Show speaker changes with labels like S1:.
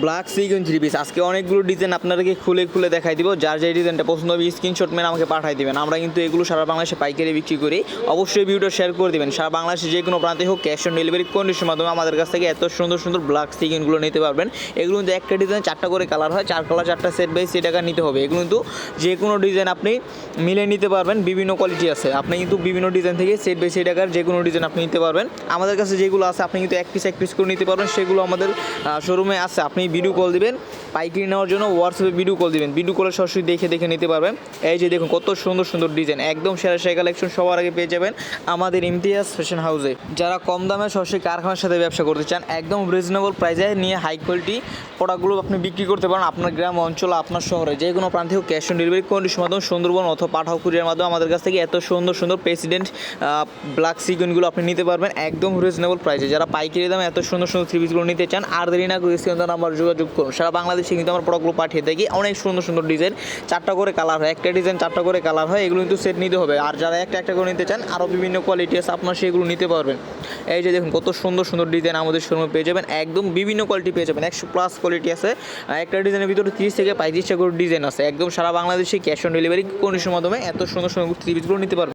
S1: Black sequence three piece আজকে অনেকগুলো design আপনাদেরকে খুলে খুলে দেখাই দিব। যার যে ডিজাইনটা পছন্দ হবে স্ক্রিনশট মেরে আমাকে পাঠাই দিবেন। আমরা কিন্তু এগুলো সারা বাংলাদেশে পাইকারি বিক্রি করি। অবশ্যই ভিডিও শেয়ার করে দিবেন। সারা বাংলাদেশে যে কোনো প্রান্তে হোক ক্যাশ অন ডেলিভারি কন্ডিশনের মাধ্যমে আমাদের কাছ থেকে এত সুন্দর সুন্দর ব্ল্যাক সিকুয়েন্সগুলো নিতে পারবেন। এগুলো কিন্তু একটা ডিজাইন চারটা করে কালার হয়। চার কালার চারটা সেট বাই সে টাকা নিতে হবে। এগুলো কিন্তু যে কোনো ডিজাইন আপনি মিলে নিতে পারবেন। বিভিন্ন কোয়ালিটি আছে। আপনি কিন্তু বিভিন্ন ডিজাইন থেকে সেট বাই সেট টাকার যে কোনো ডিজাইন আপনি নিতে পারবেন। আমাদের কাছে যেগুলো আছে, আপনি কিন্তু এক পিস এক পিস করে নিতে পারবেন। সেগুলো আমাদের শোরুমে আছে। আপনি ভিডিও কল দিবেন, পাইকারি নেওয়ার জন্য হোয়াটসঅ্যাপে ভিডিও কল দিবেন। ভিডিও কলে সরাসরি দেখে দেখে নিতে পারবেন। এই যে দেখুন, কত সুন্দর সুন্দর ডিজাইন একদম সেরা সেরা কালেকশন সবার আগে পেয়ে যাবেন আমাদের ইমতিয়াজ ফ্যাশন হাউসে যারা কম দামে সরাসরি কারখানার সাথে ব্যবসা করতে চান, একদম রিজনেবল প্রাইসে নিয়ে হাই কোয়ালিটি প্রোডাক্টগুলো আপনি বিক্রি করতে পারেন আপনার গ্রাম অঞ্চল, আপনার শহরে। যে কোনো প্রান্তে হোক ক্যাশ অন ডেলিভারি কন্ডিশন মাধ্যমে, সুন্দরবন অথবা পাঠাও কুরিয়ার মাধ্যমে আমাদের কাছ থেকে এত সুন্দর সুন্দর প্রেসিডেন্ট ব্ল্যাক সিকুইনগুলো আপনি নিতে পারবেন একদম রিজনেবল প্রাইসে যারা পাইকারি দামে এত সুন্দর সুন্দর থ্রি পিসগুলো নিতে চান, আর দেরি না করে নাম্বার যোগাযোগ করুন। সারা বাংলাদেশে কিন্তু আমরা প্রোডাক্টগুলো পাঠিয়ে থাকি। অনেক সুন্দর সুন্দর ডিজাইন চারটা করে কালার হয়। একটা ডিজাইন চারটা করে কালার হয়। এগুলো কিন্তু সেট নিতে হবে। আর যারা একটা একটা করে নিতে চান আরও বিভিন্ন কোয়ালিটি আছে, আপনার সেগুলো নিতে পারবেন। এই যে দেখুন, কত সুন্দর সুন্দর ডিজাইন আমাদের শোরুমে পেয়ে যাবেন। একদম বিভিন্ন কোয়ালিটি পেয়ে যাবেন। একশো প্লাস কোয়ালিটি আছে। একটা ডিজাইনের ভিতরে তিরিশ থেকে পঁয়ত্রিশটা করে ডিজাইন আছে। একদম সারা বাংলাদেশে ক্যাশ অন ডেলিভারি কন্ডিশনের মাধ্যমে এত সুন্দর সুন্দর থ্রি পিসগুলো নিতে পারবেন।